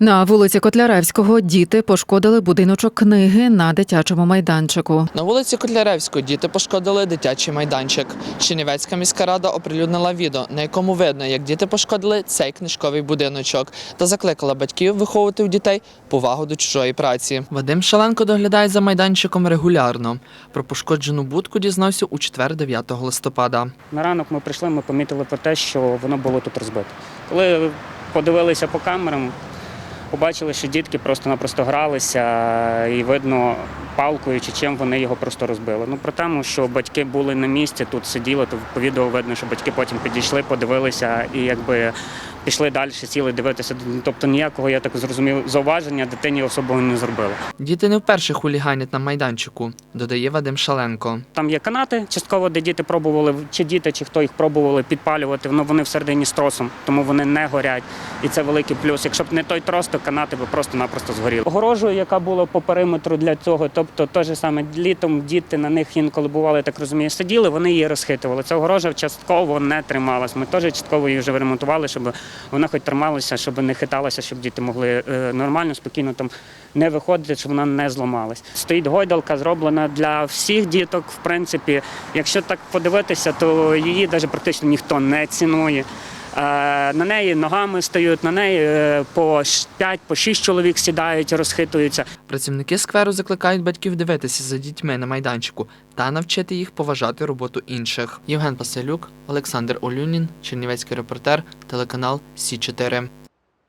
На вулиці Котляревського діти пошкодили будиночок книги на дитячому майданчику. На вулиці Котляревської діти пошкодили дитячий майданчик. Чернівецька міська рада оприлюднила відео, на якому видно, як діти пошкодили цей книжковий будиночок, та закликала батьків виховувати у дітей повагу до чужої праці. Вадим Шаленко доглядає за майданчиком регулярно. Про пошкоджену будку дізнався у четвер, 9 листопада. На ранок ми прийшли, ми помітили про те, що воно було тут розбите. Коли подивилися по камерам, побачили, що дітки просто-напросто гралися, і видно палкою чи чим вони його просто розбили. Ну про те, що батьки були на місці, тут сиділи, то по відео видно, що батьки потім підійшли, подивилися і якби пішли далі, сіли дивитися. Тобто ніякого, я так зрозумів, зауваження дитині особого не зробили. Діти не вперше хуліганять на майданчику, додає Вадим Шаленко. Там є канати, частково, де діти пробували, чи діти, чи хто їх пробували підпалювати, ну вони всередині з тросом, тому вони не горять. І це великий плюс. Якщо б не той трос, то канати би просто-напросто згоріли. Огорожу, яка була по периметру для цього, тобто те ж саме літом діти на них інколи бували, так розумію, сиділи, вони її розхитували. Ця огорожа частково не трималась. Ми теж частково її вже ремонтували, щоб вона хоч трималася, щоб не хиталася, щоб діти могли е, нормально, спокійно там не виходити, щоб вона не зламалась. Стоїть гойдалка, зроблена для всіх діток. В принципі, якщо так подивитися, то її навіть практично ніхто не цінує. Е, На неї ногами стають, на неї е, по 5 по 6 чоловік сідають, розхитуються. Працівники скверу закликають батьків дивитися за дітьми на майданчику та навчити їх поважати роботу інших. Євген Паселюк, Олександр Олюнін, Чернівецький репортер, телеканал Сі 4